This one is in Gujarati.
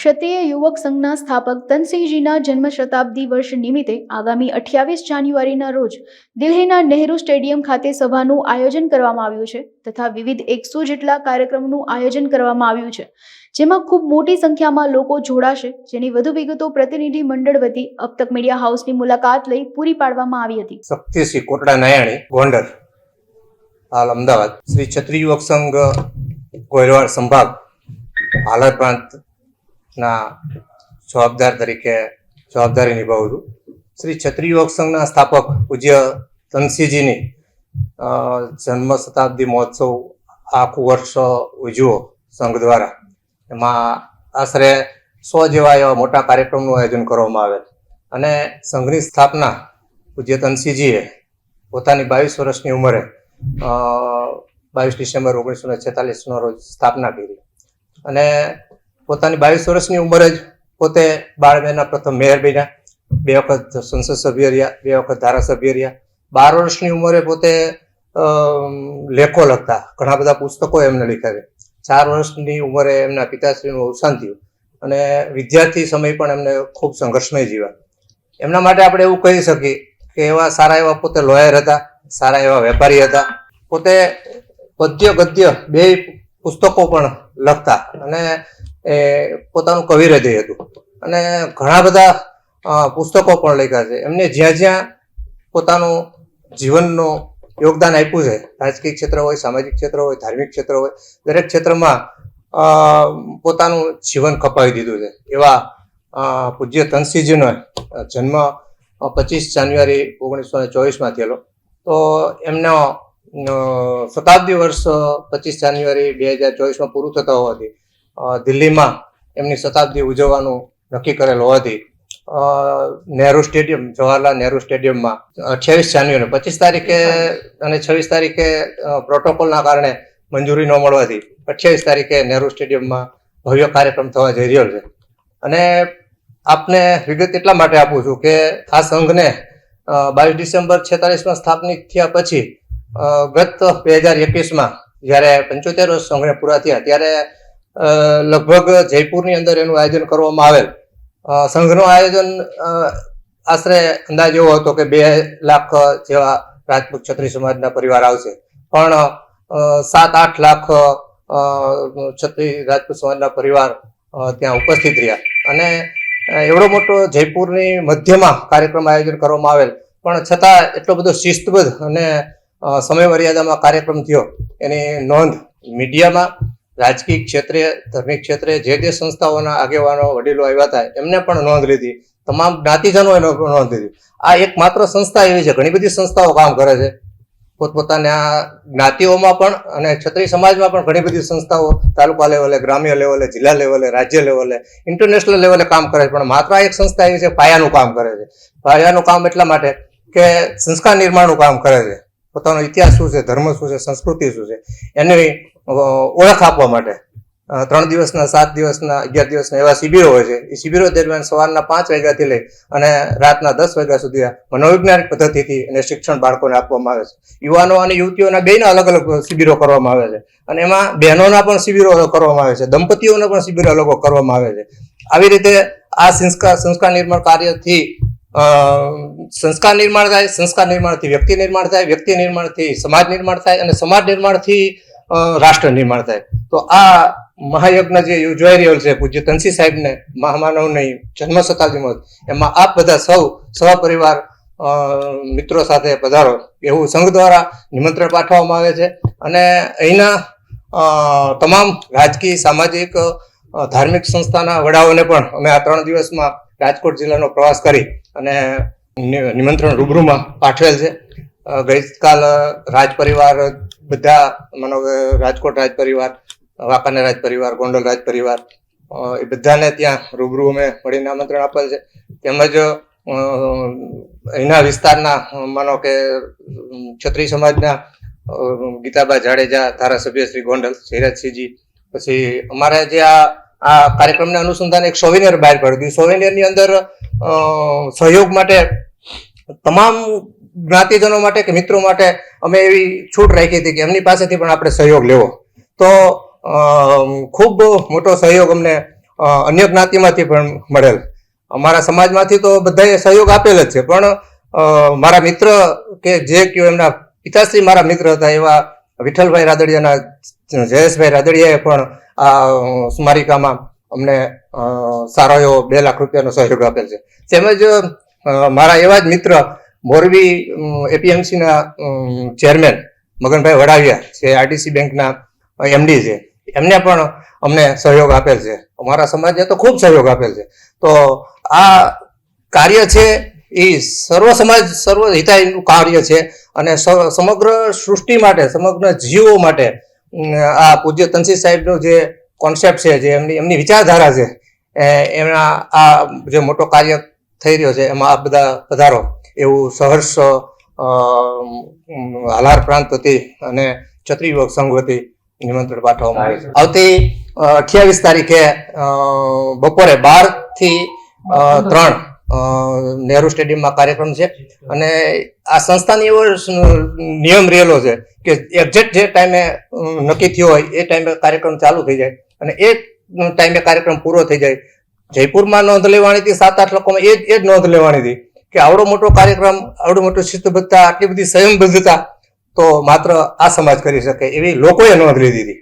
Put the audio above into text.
ક્ષત્રિય યુવક સંઘના સ્થાપક તનસિંહજીના જન્મ શતાબ્દી વર્ષ નિમિત્તે આગામી અઠ્યાવીસ જાન્યુઆરીના રોજ દિલ્હીના નહેરુ સ્ટેડિયમ ખાતે સભાનું આયોજન કરવામાં આવ્યું છે તથા વિવિધ એકસો જેટલા કાર્યક્રમનું આયોજન કરવામાં આવ્યું છે. જેમાં ખૂબ મોટી સંખ્યામાં લોકો જોડાશે, જેની વધુ વિગતો પ્રતિનિધિ મંડળ વતી અબતક મીડિયા હાઉસની મુલાકાત લઈ પૂરી પાડવામાં આવી હતી. શક્તિસિંહ કોટડા નાયાણી, ગોંડલ. હાલ અમદાવાદ. શ્રી ક્ષત્રિય યુવક સંઘ ગોયરવાડ સંભાગ. હાલર પ્રાંતના જવાબદાર તરીકે જવાબદારી નિભાવું છું. શ્રી ક્ષત્રિય યોગ સંઘના સ્થાપક પૂજ્ય તનસિંહજીની જન્મ શતાબ્દી મહોત્સવ આખું વર્ષ ઉજવો સંઘ દ્વારા. એમાં આશરે સો જેવા એવા મોટા કાર્યક્રમનું આયોજન કરવામાં આવેલ. અને સંઘની સ્થાપના પૂજ્ય તનસિંહજીએ પોતાની બાવીસ વર્ષની ઉંમરે બાવીસ ડિસેમ્બર ઓગણીસો ને છેતાલીસનો રોજ સ્થાપના કરી. અને પોતાની બાવીસ વર્ષની ઉંમરે જ પોતે બાળમેના પ્રથમ મેયર બન્યા. બે વખત સંસદ સભ્ય રહ્યા, બે વખત ધારાસભ્ય રહ્યા. બાર વર્ષની ઉંમરે પોતે લેખો લખતા. ઘણા બધા પુસ્તકો એમને લખ્યા. ચાર વર્ષની ઉંમરે એમના પિતાશ્રીનું અવસાન થયું. અને વિદ્યાર્થી સમય પણ એમને ખૂબ સંઘર્ષમય જીવ્યા. એમના માટે આપણે એવું કહી શકીએ કે એવા સારા એવા પોતે લોયર હતા, સારા એવા વેપારી હતા. પોતે પદ્ય ગદ્ય બે પુસ્તકો પણ લખતા. અને એ પોતાનું કવિ હૃદય હતું. અને ઘણા બધા પુસ્તકો પણ લખ્યા છે. એમને જ્યાં જ્યાં પોતાનું જીવનનું યોગદાન આપ્યું છે, રાજકીય ક્ષેત્ર હોય, સામાજિક ક્ષેત્ર હોય, ધાર્મિક ક્ષેત્ર હોય, દરેક ક્ષેત્રમાં પોતાનું જીવન ખપાવી દીધું છે. એવા પૂજ્ય ધનસિંહજીનો જન્મ પચીસ જાન્યુઆરી ઓગણીસો ને ચોવીસમાં થયેલો. તો એમનો શતાબ્દી વર્ષ પચીસ જાન્યુઆરી બે હજાર ચોવીસમાં પૂરું થતા હોવાથી દિલ્હીમાં એમની શતાબ્દી ઉજવવાનું નક્કી કરેલ હોવાથી નહેરુ સ્ટેડિયમ, જવાહરલાલ નહેરુ સ્ટેડિયમમાં અઠ્યાવીસ જાન્યુઆરી પચીસ તારીખે અને છવ્વીસ તારીખે પ્રોટોકોલના કારણે મંજૂરી ન મળવાથી અઠ્યાવીસ તારીખે નહેરુ સ્ટેડિયમમાં ભવ્ય કાર્યક્રમ થવા જઈ રહ્યો છે. અને આપને વિગત એટલા માટે આપું છું કે આ સંઘને બાવીસ ડિસેમ્બર છેતાલીસમાં સ્થાપનિત થયા પછી ગત બે હજાર એકવીસમાં જ્યારે પંચોતેર વર્ષ સંઘને પૂરા થયા, ત્યારે લગભગ જયપુરની અંદર એનું આયોજન કરવામાં આવેલ. સંઘનું આયોજન આશરે અંદાજ એવો હતો કે બે લાખ જેવા રાજપૂત ક્ષત્રિય સમાજના પરિવાર આવશે. પણ સાત આઠ લાખ ક્ષત્રિય રાજપૂત સમાજના પરિવાર ત્યાં ઉપસ્થિત રહ્યા. અને એવડો મોટો જયપુરની મધ્યમાં કાર્યક્રમ આયોજન કરવામાં આવેલ. પણ છતાં એટલો બધો શિસ્તબદ્ધ અને સમય મર્યાદામાં કાર્યક્રમ થયો. એની નોંધ મીડિયામાં રાજકીય ક્ષેત્રે ધાર્મિક ક્ષેત્રે જે જે સંસ્થાઓના આગેવાનો, વડીલો આવ્યા હતા, એમને પણ નોંધ લીધી. તમામ જ્ઞાતિજનો એનો નોંધ લીધી. આ એક માત્ર સંસ્થા એવી છે, ઘણી બધી સંસ્થાઓ કામ કરે છે. પોતપોતાના જ્ઞાતિઓમાં પણ અને ક્ષત્રિય સમાજમાં પણ ઘણી બધી સંસ્થાઓ તાલુકા લેવલે, ગ્રામ્ય લેવલે, જિલ્લા લેવલે, રાજ્ય લેવલે ઇન્ટરનેશનલ લેવલે કામ કરે છે. પણ માત્ર એક સંસ્થા એવી છે, પાયાનું કામ કરે છે. પાયાનું કામ એટલા માટે કે સંસ્કાર નિર્માણનું કામ કરે છે. પોતાનો ઇતિહાસ શું છે, ધર્મ શું છે, સંસ્કૃતિ શું છે, એની ઓળખ આપવા માટે. ત્રણ દિવસના, સાત દિવસના, અગિયાર દિવસના એવા શિબિરો હોય છે. એ શિબિરો દરમિયાન સવારના પાંચ વાગ્યાથી લઈ અને રાતના દસ વાગ્યા સુધી મનોવૈજ્ઞાનિક પદ્ધતિથી અને શિક્ષણ બાળકોને આપવામાં આવે છે. યુવાનો અને યુવતીઓના બેના અલગ અલગ શિબિરો કરવામાં આવે છે. અને એમાં બહેનોના પણ શિબિરો કરવામાં આવે છે. દંપતીઓના પણ શિબિરો અલગ કરવામાં આવે છે. આવી રીતે આ સંસ્કાર સંસ્કાર નિર્માણ કાર્યથી સંસ્કાર નિર્માણ થાય, સંસ્કાર નિર્માણથી વ્યક્તિ નિર્માણ થાય, વ્યક્તિ નિર્માણથી સમાજ નિર્માણ થાય અને સમાજ નિર્માણથી રાષ્ટ્ર નિર્માણ થાય. તો આ મહાયજ્ઞ જે યોજવાઈ રહ્યો છે પૂજ્ય તનસી સાહેબને, મહામાનવની જન્મ શતાબ્દીમાં એમાં આપ બધા સૌ સહપરિવાર મિત્રો સાથે પધારો. એવું સંઘ દ્વારા નિમંત્રણ પાઠવવામાં આવે છે. અને અહીંના તમામ રાજકીય, સામાજિક ધાર્મિક સંસ્થાના વડાઓને પણ અમે આ ત્રણ દિવસમાં રાજકોટ જિલ્લાનો પ્રવાસ કરી અને નિમંત્રણ રૂબરૂમાં પાઠવેલ છે. ગઈકાલ રાજ પરિવાર બધા માનો રાજકોટ રાજ પરિવાર વાંકાનેર રાજ પરિવાર ગોંડલ રાજ પરિવાર એ બધાને ત્યાં રૂબરૂ અમે મળીને આમંત્રણ આપેલ છે. તેમજ એના વિસ્તારના માનો કે, છત્રી સમાજના ગીતાબા જાડેજા ધારાસભ્ય શ્રી ગોંડલ જયરાજસિંહજી પછી અમારે જે આ આ કાર્યક્રમને અનુસંધાને એક સોવિનિયર બહાર પાડ્યું. સોવિનિયરની અંદર સહયોગ માટે, તમામ જ્ઞાતિજનો માટે કે મિત્રો માટે અમે એવી છૂટ રાખી હતી કે એમની પાસેથી પણ આપણે સહયોગ લેવો. તો ખૂબ મોટો સહયોગ અમને અન્ય જ્ઞાતિમાંથી પણ મળેલ. અમારા સમાજમાંથી તો બધાએ સહયોગ આપેલ જ છે. પણ મારા મિત્ર કે જે કયો એમના પિતાશ્રી મારા મિત્ર હતા એવા વિઠ્ઠલભાઈ રાદડિયાના જયેશભાઈ રાદડિયાએ પણ આ સ્મારિકામાં અમને સારો એવો બે લાખ રૂપિયાનો સહયોગ આપેલ છે. તેમજ મારા એવા જ મિત્ર મોરબી એપીએમસીના ચેરમેન મગનભાઈ વડાવિયા જે આરટીસી બેંકના એમડી છે, એમને પણ અમને સહયોગ આપેલ છે. અમારા સમાજને તો ખૂબ સહયોગ આપેલ છે. તો આ કાર્ય છે એ સર્વ સમાજ, સર્વ હિતાયનું કાર્ય છે અને સમગ્ર સૃષ્ટિ માટે, સમગ્ર જીવો માટે આ પૂજ્ય તનસી સાહેબનું જે કોન્સેપ્ટ છે, જે એમની એમની વિચારધારા છે એમના આ જે મોટો કાર્ય થઈ રહ્યો છે, એમાં આ બધા પધારો, એવું સહર્ષ હાલાર પ્રાંત વતી અને ક્ષત્રિય યુવક સંઘ વતી નિમંત્રણ પાઠવવામાં આવે છે. આવતી અઠ્યાવીસ તારીખે બપોરે બારથી ત્રણ નહેરુ સ્ટેડિયમમાં કાર્યક્રમ છે. અને આ સંસ્થાની એવો નિયમ રહેલો છે કે એક્ઝેક્ટ જે ટાઈમે નક્કી થયો હોય, એ ટાઈમે કાર્યક્રમ ચાલુ થઈ જાય. અને એ ટાઈમે કાર્યક્રમ પૂરો થઈ જાય. જયપુરમાં નોંધ લેવાની હતી, સાત આઠ લોકોમાં એ જ એ જ નોંધ લેવાની હતી કે આવડો મોટો કાર્યક્રમ, આવડો મોટો શિસ્તબદ્ધતા, આટલી બધી સંયમબદ્ધતા તો માત્ર આ સમાજ કરી શકે એવી લોકોએ નોંધ લીધી હતી.